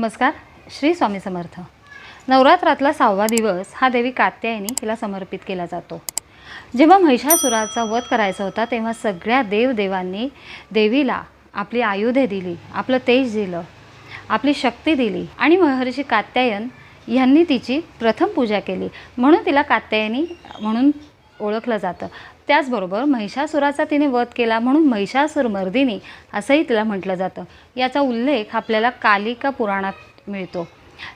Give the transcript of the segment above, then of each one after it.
नमस्कार श्री स्वामी समर्थ. नवरात्रातला सहावा दिवस हा देवी कात्यायनी हिला समर्पित केला जातो. जेव्हा महिषासुराचा वध करायचा होता तेव्हा सगळ्या देवदेवांनी देवीला आपली आयुधे दिली आपलं तेज दिलं आपली शक्ती दिली आणि महर्षी कात्यायन यांनी तिची प्रथम पूजा केली. म्हणून तिला कात्यायनी म्हणून ओळखलं जातं. त्याचबरोबर महिषासुराचा तिने वध केला म्हणून महिषासुर मर्दिनी असंही तिला म्हटलं जातं. याचा उल्लेख आपल्याला कालिका पुराणात मिळतो.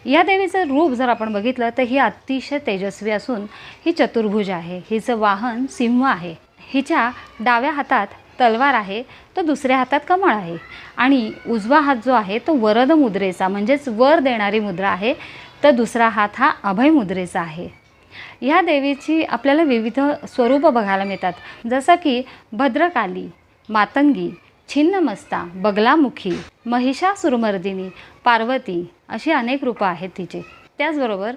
या देवीचं रूप जर आपण बघितलं तर ही अतिशय तेजस्वी असून ही चतुर्भुज आहे. हिचं वाहन सिंह आहे. हिच्या डाव्या हातात तलवार आहे. तर दुसऱ्या हातात कमळ आहे. आणि उजवा हात जो आहे तो वरद मुद्रेचा म्हणजेच वर देणारी मुद्रा आहे. तर दुसरा हात हा अभय मुद्रेचा आहे. ह्या देवीची आपल्याला विविध स्वरूपं बघायला मिळतात. जसं की भद्रकाली मातंगी छिन्नमस्ता बगलामुखी महिषासुरमर्दिनी पार्वती अशी अनेक रूपं आहेत तिचे. त्याचबरोबर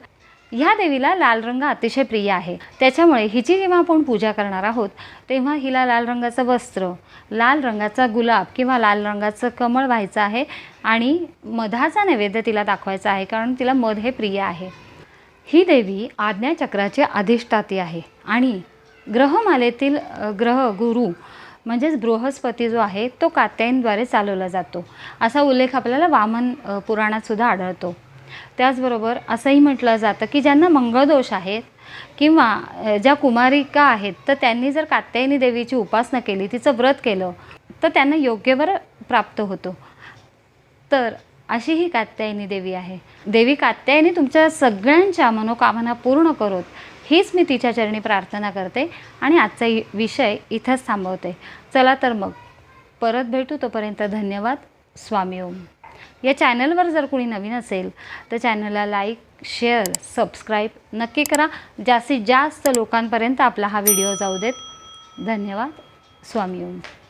ह्या देवीला लाल रंग अतिशय प्रिय आहे. त्याच्यामुळे हिची जेव्हा आपण पूजा करणार आहोत तेव्हा हिला लाल रंगाचं वस्त्र लाल रंगाचा गुलाब किंवा लाल रंगाचं कमळ व्हायचं आहे आणि मधाचा नैवेद्य तिला दाखवायचा आहे कारण तिला मध हे प्रिय आहे. ही देवी आज्ञाचक्राची अधिष्ठाती आहे. आणि ग्रहमालेतील ग्रह गुरु म्हणजेच बृहस्पती जो आहे तो कात्यायनद्वारे चालवला जातो. असा उल्लेख आपल्याला वामन पुराणातसुद्धा आढळतो. त्याचबरोबर असंही म्हटलं जातं की ज्यांना मंगळदोष आहेत किंवा ज्या कुमारिका आहेत तर त्यांनी जर कात्यायनी देवीची उपासना केली तिचं व्रत केलं तर त्यांना योग्यवर प्राप्त होतो. तर अशी ही कात्यायनी देवी आहे. देवी कात्यायनी तुमच्या सगळ्यांच्या मनोकामना पूर्ण करोत. हीच मी तिच्या चरणी प्रार्थना करते आणि आजचा इ- विषय इथंच थांबवते. चला तर मग. परत भेटू तोपर्यंत धन्यवाद. स्वामी ओम. या चॅनलवर जर कोणी नवीन असेल तर चॅनलला लाईक शेअर सबस्क्राईब नक्की करा. जास्तीत जास्त लोकांपर्यंत आपला हा व्हिडिओ जाऊ देत. धन्यवाद. स्वामी ओम.